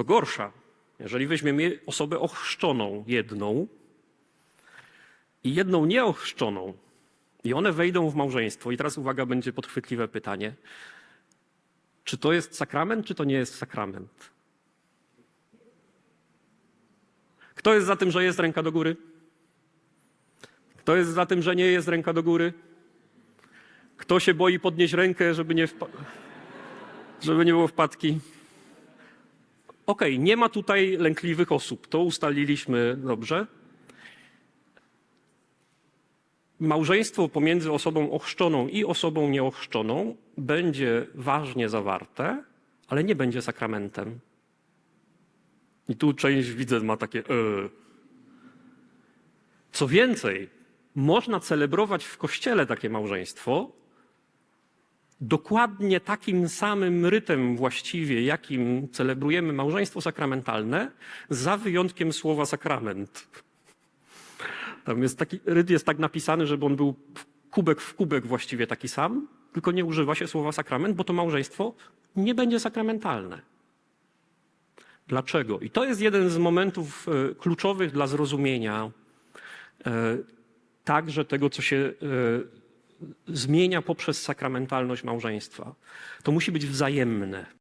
Co gorsza, jeżeli weźmiemy osobę ochrzczoną jedną i jedną nieochrzczoną, i one wejdą w małżeństwo, i teraz uwaga, będzie podchwytliwe pytanie. Czy to jest sakrament, czy to nie jest sakrament? Kto jest za tym, że jest ręka do góry? Kto jest za tym, że nie jest ręka do góry? Kto się boi podnieść rękę, żeby nie, wpa- żeby nie było wpadki? Okej, nie ma tutaj lękliwych osób. To ustaliliśmy dobrze. Małżeństwo pomiędzy osobą ochrzczoną i osobą nieochrzczoną będzie ważnie zawarte, ale nie będzie sakramentem. I tu część widzę ma takie. Yy. Co więcej, można celebrować w kościele takie małżeństwo dokładnie takim samym rytem właściwie, jakim celebrujemy małżeństwo sakramentalne, za wyjątkiem słowa sakrament. Tam jest taki, ryt jest tak napisany, żeby on był kubek w kubek właściwie taki sam, tylko nie używa się słowa sakrament, bo to małżeństwo nie będzie sakramentalne. Dlaczego? I to jest jeden z momentów e, kluczowych dla zrozumienia e, także tego, co się e, zmienia poprzez sakramentalność małżeństwa. To musi być wzajemne.